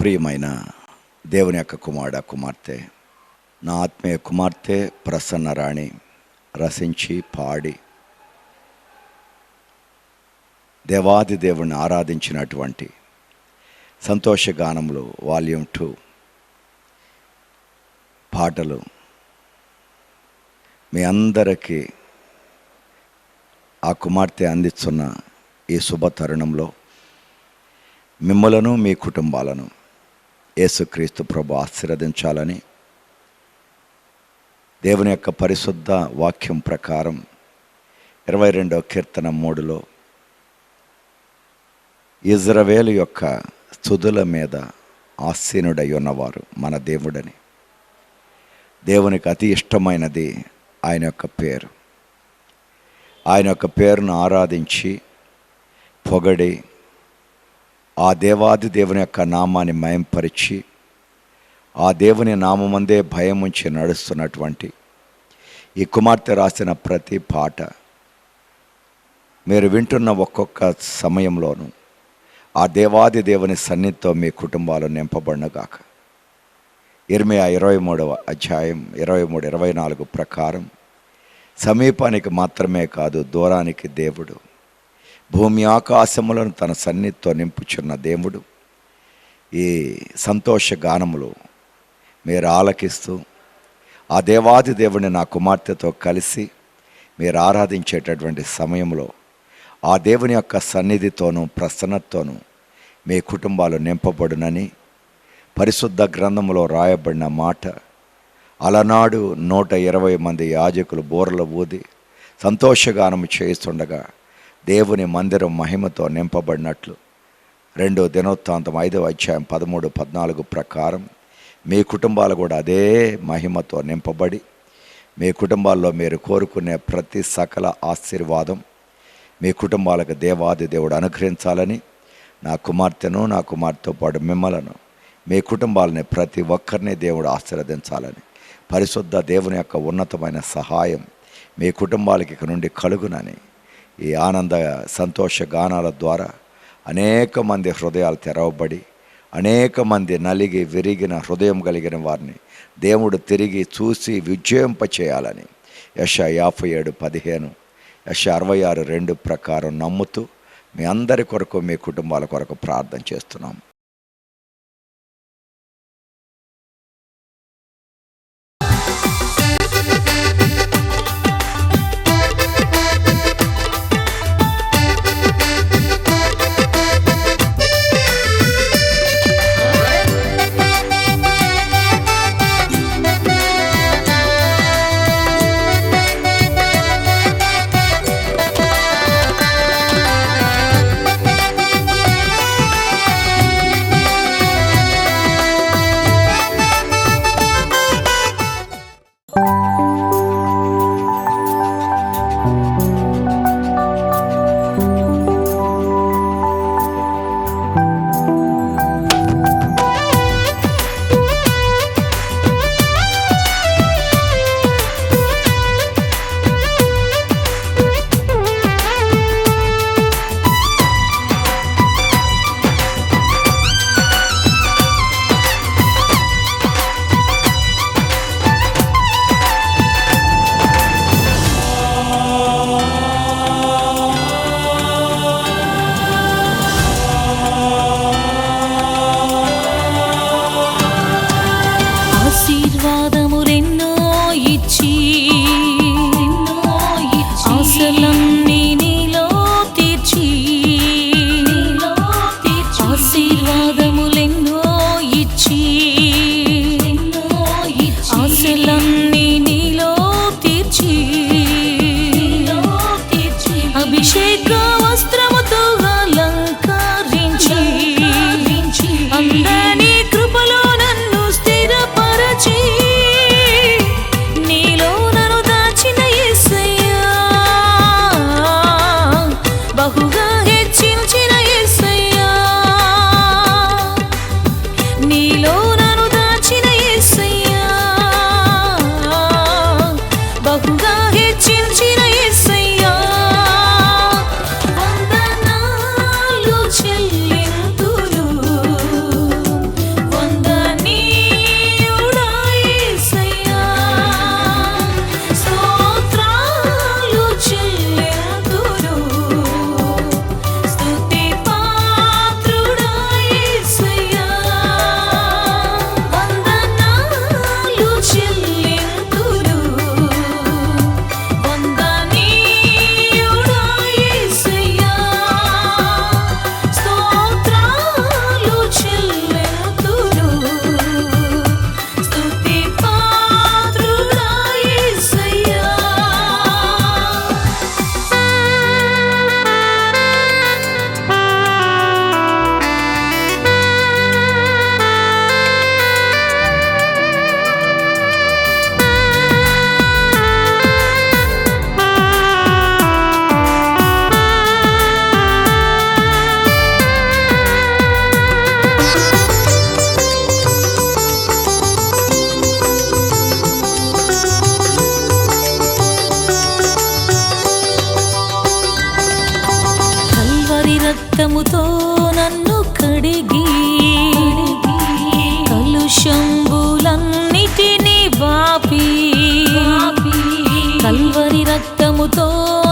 ప్రియమైన దేవుని యొక్క కుమారుడ కుమార్తె నా ఆత్మీయ కుమార్తె ప్రసన్న రాణి రసించి పాడి దేవాది దేవుణ్ణి ఆరాధించినటువంటి సంతోషగానములు వాల్యూమ్ టూ పాటలు మీ అందరికీ ఆ కుమార్తె అందిస్తున్న ఈ శుభ తరుణంలో మిమ్మలను మీ కుటుంబాలను యేసుక్రీస్తు ప్రభు ఆశీర్వదించాలని దేవుని యొక్క పరిశుద్ధ వాక్యం ప్రకారం ఇరవై రెండవ కీర్తన మూడులో ఇజ్రవేలు యొక్క స్థుతుల మీద ఆసీనుడై ఉన్నవారు మన దేవుడని. దేవునికి అతి ఇష్టమైనది ఆయన యొక్క పేరు. ఆయన యొక్క పేరును ఆరాధించి పొగడి ఆ దేవాది దేవుని యొక్క నామాన్ని మయంపరిచి ఆ దేవుని నామందే భయం ఉంచి నడుస్తున్నటువంటి ఈ కుమార్తె రాసిన ప్రతి పాట మీరు వింటున్న ఒక్కొక్క సమయంలోనూ ఆ దేవాది దేవుని సన్నిధితో మీ కుటుంబాలు నింపబడినగాక. ఇరవై ఇరవై మూడవ అధ్యాయం ఇరవై మూడు ఇరవై నాలుగు ప్రకారం సమీపానికి మాత్రమే కాదు దూరానికి దేవుడు భూమి ఆకాశములను తన సన్నిధితో నింపుచున్న దేవుడు. ఈ సంతోష గానములు మీరు ఆలకిస్తూ ఆ దేవాది దేవుని నా కుమార్తెతో కలిసి మీరు ఆరాధించేటటువంటి సమయంలో ఆ దేవుని యొక్క సన్నిధితోనూ ప్రసన్నతోనూ మీ కుటుంబాలు నింపబడునని పరిశుద్ధ గ్రంథములో రాయబడిన మాట. అలనాడు నూట ఇరవై మంది యాజకులు బోర్ల ఊది సంతోషగానము చేస్తుండగా దేవుని మందిరం మహిమతో నింపబడినట్లు. రెండో దినోత్తాంతం ఐదవ అధ్యాయం పదమూడు పద్నాలుగు ప్రకారం మీ కుటుంబాలు కూడా అదే మహిమతో నింపబడి మీ కుటుంబాల్లో మీరు కోరుకునే ప్రతి సకల ఆశీర్వాదం మీ కుటుంబాలకు దేవాది దేవుడు అనుగ్రహించాలని నా కుమార్తెను నా కుమార్తెతో పాటు మిమ్మలను మీ కుటుంబాలని ప్రతి ఒక్కరిని దేవుడు ఆశీర్వదించాలని పరిశుద్ధ దేవుని యొక్క ఉన్నతమైన సహాయం మీ కుటుంబాలకి ఇక నుండి కలుగునని ఈ ఆనంద సంతోష గానాల ద్వారా అనేక మంది హృదయాలు తెరవబడి అనేక మంది నలిగి విరిగిన హృదయం కలిగిన వారిని దేవుడు తిరిగి చూసి విజయింపచేయాలని యశ యాభై ఏడు పదిహేను యశ అరవై ఆరు రెండు ప్రకారం నమ్ముతూ మీ అందరి కొరకు మీ కుటుంబాల కొరకు ప్రార్థన చేస్తున్నాం. Ficam as tramas 不懂。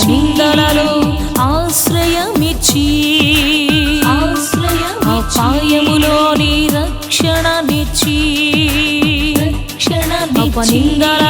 చింతలలో ఆశ్రయమిచ్చి అపాయములోని రక్షణనిచ్చి రక్షణ చిందల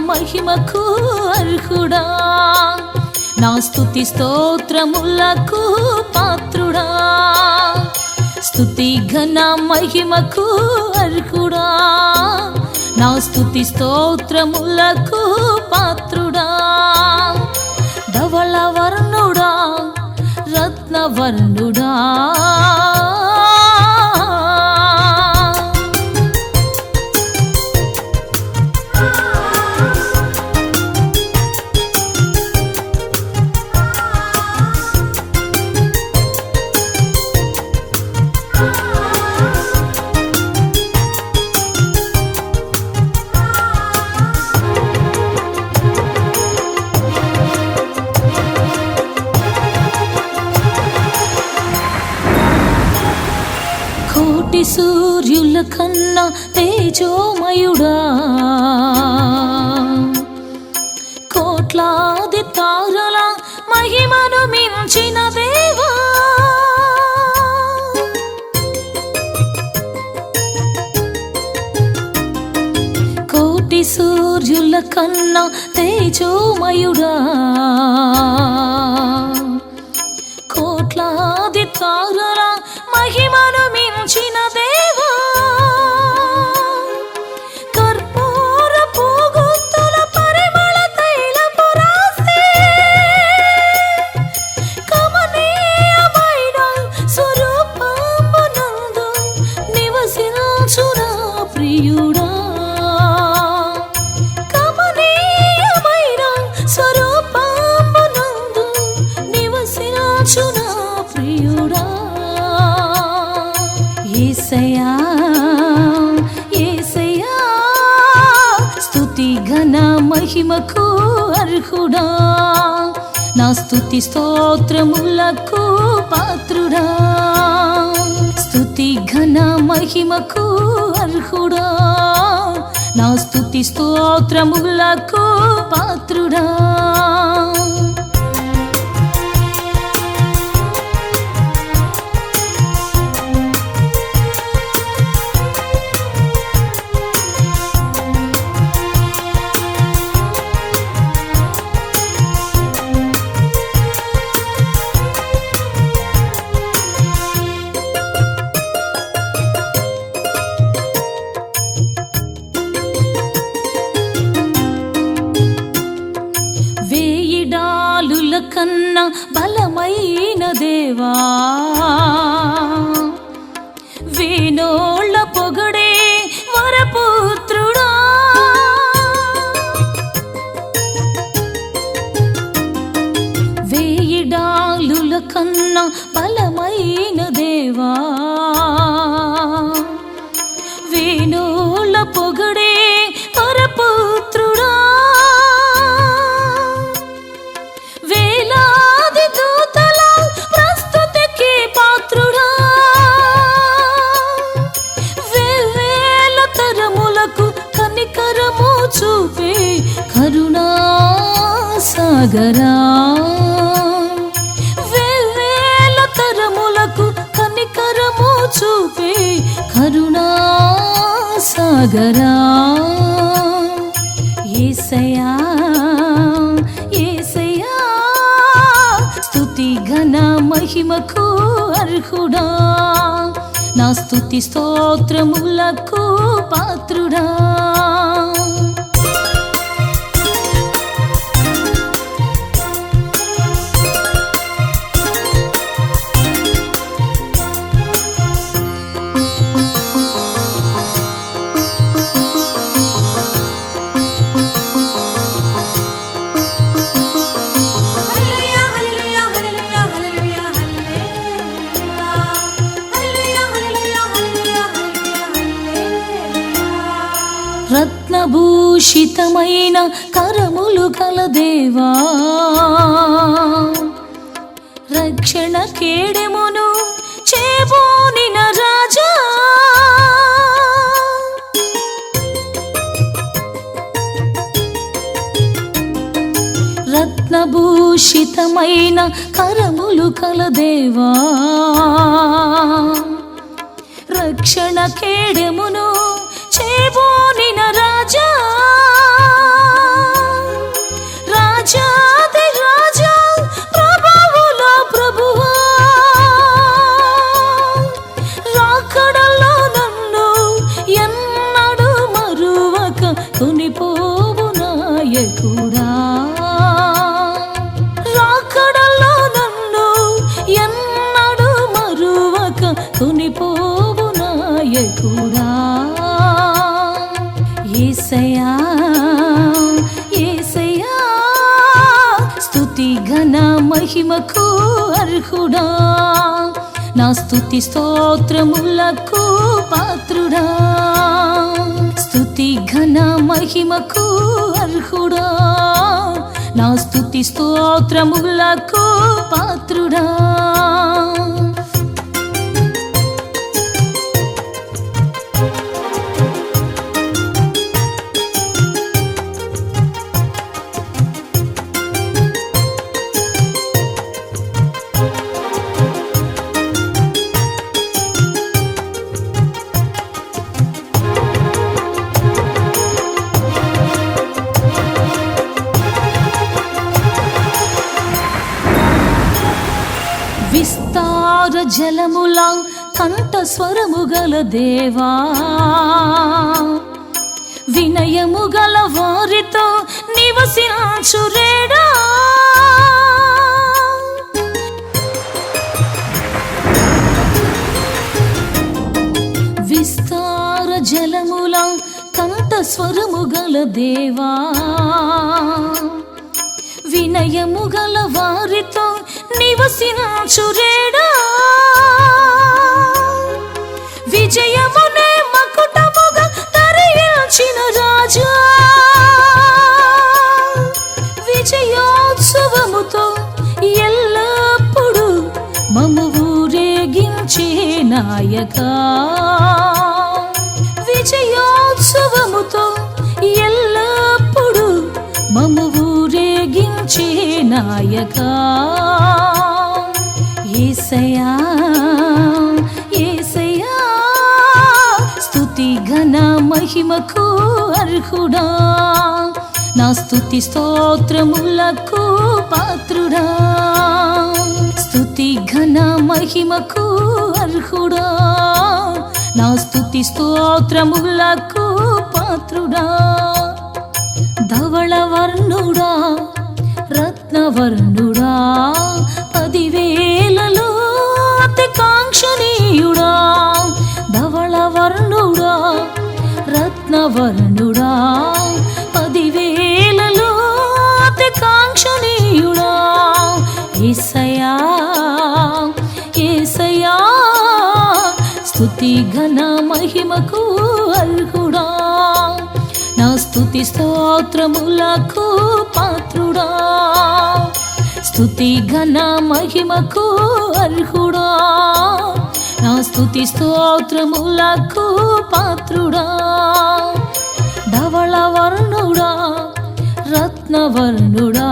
మహిమకు అర్హుడా. నా స్థుతి స్తోత్రములకు పాత్రుడా. స్థుతి ఘన మహిమకు అర్హుడా. నా స్థుతి స్తోత్రములకు పాత్రుడా. ధవళవర్ణుడా రత్నవర్ణుడా కోటి సూర్యుల కన్నా తేజోమయుడా. మహిమకు అర్హుడా. నా స్థుతి స్తోత్రములకు పాత్రుడా. స్థుతి ఘన మహిమకు అర్హుడా. నా స్థుతి స్తోత్రములకు పాత్రుడా. కన్నా బలమైన దేవా. వేణుల పొగడే పరపుత్రుడా. వేలాది దూతల ప్రస్తుతికి పాత్రుడా. వేవేల తరములకు కనికరము చూపే కరుణా సాగరా సాగరా. ఏసయా ఏసయా స్తుతి ఘన మహిమకు అర్హుడా. నా స్థుతి స్తోత్రములకు పాత్రుడా. రత్నభూషితమైన కరములు గల దేవా రక్షణ కేడెమును చేబోనిన రాజా. రత్నభూషితమైన కరములు కల దేవా రక్షణ కేడెమును చేబో ఘన మహిమకు అర్హుడా. నా స్థుతి స్తోత్రములకు పాత్రుడా. స్థుతి ఘన మహిమకు అర్హుడా. నా స్థుతి స్తోత్రములకు పాత్రుడా. జలములా కంఠ స్వరము గల దేవా. వినయము గల వారితో నివసించురేడా విస్తార జలముల కంఠ స్వరము గల దేవా. వినయము గల వారితో నివసించురేడా నాయక విజయోత్సవముతో ఎల్లప్పుడు మము ఊరేగించే నాయక. ఏసయా ఏసయా స్తుతి ఘన మహిమకు అర్హుడా. నా స్తుతి స్తోత్రములకు పాత్రుడా. స్థుతి ఘన మహిమకు అర్హుడా. నా స్తుతి స్తోత్రములకు పాత్రుడా. ధవళవర్ణుడా రత్నవర్ణుడా పదివేలలో అతి కాంక్షణీయుడా ధవళవర్ణుడా రత్నవర్ణుడా పదివే అతి ఏసయా ఏసయా స్తుతి ఘన మహిమకు అర్హుడా? నా స్థుతి స్తోత్రములకు పాత్రుడా? స్థుతి ఘన మహిమకు అర్హుడా? నా స్థుతి స్తోత్రములకు పాత్రుడా? ధవళ వర్ణుడా రత్నవర్ణుడా.